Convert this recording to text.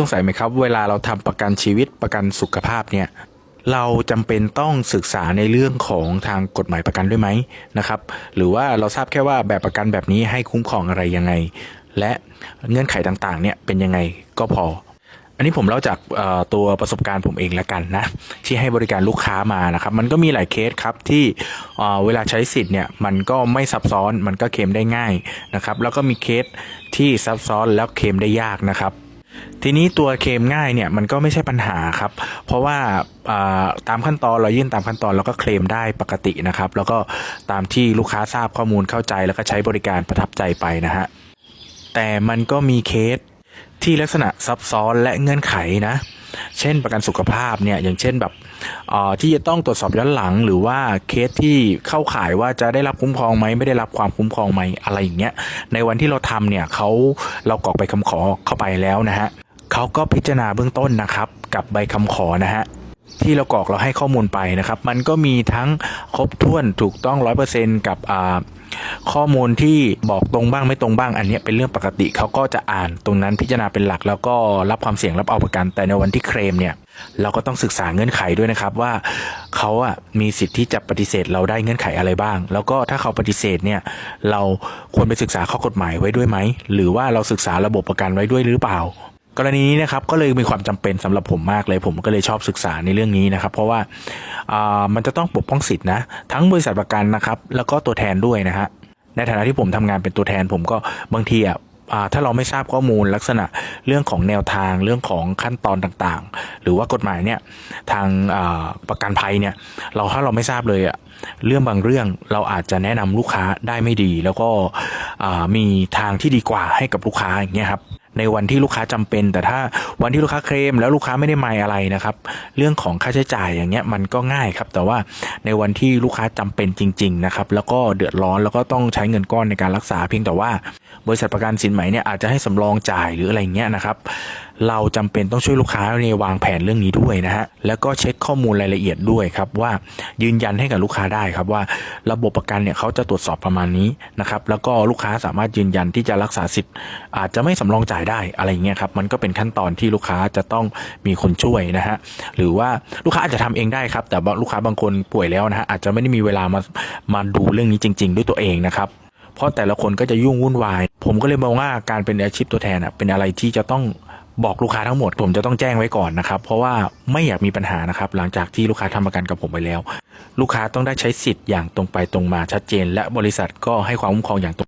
สงสัยไหมครับ เวลาเราทำประกันชีวิตประกันสุขภาพเนี่ยเราจำเป็นต้องศึกษาในเรื่องของทางกฎหมายประกันด้วยไหมนะครับ หรือว่าเราทราบแค่ว่าแบบประกันแบบนี้ให้คุ้มครองอะไรยังไง และเงื่อนไขต่างๆเนี่ยเป็นยังไงก็พอ อันนี้ผมเล่าจากตัวประสบการณ์ผมเองและกันนะ ที่ให้บริการลูกค้ามานะครับ มันก็มีหลายเคสครับที่เอ่อเวลาใช้สิทธิ์เนี่ยมันก็ไม่ซับซ้อนมันก็เคลมได้ง่ายนะครับ แล้วก็มีเคสที่ซับซ้อนแล้วเคลมได้ยากนะครับ ทีนี้ตัวเคลมง่ายเนี่ยมันก็ไม่ใช่ปัญหาครับ เพราะว่าตามขั้นตอนเรายื่นตามขั้นตอนเราก็เคลมได้ปกตินะครับ แล้วก็ตามที่ลูกค้าทราบข้อมูลเข้าใจ แล้วก็ใช้บริการประทับใจไปนะฮะแต่มันก็มีเคสที่ลักษณะซับซ้อนและเงื่อนไขนะ เช่นประกันสุขภาพเนี่ยอย่างเช่นแบบที่จะต้องตรวจสอบย้อนหลัง หรือว่าเคสที่เข้าข่ายว่าจะได้รับคุ้มครองไหมไม่ได้รับความคุ้มครองไหมอะไรอย่างเงี้ยในวันที่เราทำเนี่ยเขาเรากรอกไปคำขอเข้าไปแล้วนะฮะเขาก็พิจารณาเบื้องต้นนะครับ กับใบคำขอนะฮะ ที่เรากรอกเราให้ข้อมูลไปนะครับ มันก็มีทั้งครบถ้วนถูกต้องร้อยเปอร์เซนกับข้อมูลที่บอกตรงบ้างไม่ตรงบ้าง อันนี้เป็นเรื่องปกติเขาก็จะอ่านตรงนั้นพิจารณาเป็นหลัก แล้วก็รับความเสี่ยงรับเอาประกัน แต่ในวันที่เคลมเนี่ยเราก็ต้องศึกษาเงื่อนไขด้วยนะครับว่าเขาอะมีสิทธิ์ที่จะปฏิเสธเราได้เงื่อนไขอะไรบ้าง แล้วก็ถ้าเขาปฏิเสธเนี่ยเราควรไปศึกษาข้อกฎหมายไว้ด้วยไหมหรือว่าเราศึกษาระบบประกันไว้ด้วยหรือเปล่า กรณีนี้นะครับก็เลยมีความจำเป็นสำหรับผมมากเลย ผมก็เลยชอบศึกษาในเรื่องนี้นะครับ เพราะว่าามันจะต้องปกป้องสิทธินะ ทั้งบริษัทประกันนะครับ แล้วก็ตัวแทนด้วยนะฮะในฐานะที่ผมทำงานเป็นตัวแทน ผมก็บางทีอะถ้าเราไม่ทราบข้อมูลลักษณะเรื่องของแนวทางเรื่องของขั้นตอนต่างๆ หรือว่ากฎหมายเนี่ยทางาประกันภัยเนี่ยเราถ้าเราไม่ทราบเลยอะเรื่องบางเรื่องเราอาจจะแนะนำลูกค้าได้ไม่ดี แล้วก็มีทางที่ดีกว่าให้กับลูกค้าอย่างเงี้ยครับ ในวันที่ลูกค้าจำเป็น แต่ถ้าวันที่ลูกค้าเคลมแล้วลูกค้าไม่ได้ไม่อะไรนะครับ เรื่องของค่าใช้จ่ายอย่างเงี้ยมันก็ง่ายครับ แต่ว่าในวันที่ลูกค้าจำเป็นจริง ๆ นะครับ แล้วก็เดือดร้อนแล้วก็ต้องใช้เงินก้อนในการรักษาเพียงแต่ว่า บริษัทประกันสินไหมเนี่ยอาจจะให้สำรองจ่ายหรืออะไรเงี้ยนะครับ เราจำเป็นต้องช่วยลูกค้าในวางแผนเรื่องนี้ด้วยนะฮะแล้วก็เช็คข้อมูลรายละเอียดด้วยครับว่ายืนยันให้กับลูกค้าได้ครับว่าระบบประกันเนี่ยเขาจะตรวจสอบประมาณนี้นะครับแล้วก็ลูกค้าสามารถยืนยันที่จะรักษาสิทธิ์ อาจจะไม่สำรองจ่ายได้อะไรอย่างเงี้ยครับมันก็เป็นขั้นตอนที่ลูกค้าจะต้องมีคนช่วยนะฮะหรือว่าลูกค้าอาจจะทำเองได้ครับ แต่ลูกค้าบางคนป่วยแล้วนะฮะอาจจะไม่ได้มีเวลามามาดูเรื่องนี้จริง ๆ ด้วยตัวเองนะครับเพราะแต่ละคนก็จะยุ่งวุ่นวาย ผมก็เลยมองว่าการเป็นอาชีพตัวแทนอะเป็นอะไรที่จะต้อง บอกลูกค้าทั้งหมดผมจะต้องแจ้งไว้ก่อนนะครับ เพราะว่าไม่อยากมีปัญหานะครับ หลังจากที่ลูกค้าทำประกันกับผมไปแล้ว ลูกค้าต้องได้ใช้สิทธิ์อย่างตรงไปตรงมาชัดเจน และบริษัทก็ให้ความคุ้มครองอย่างตรง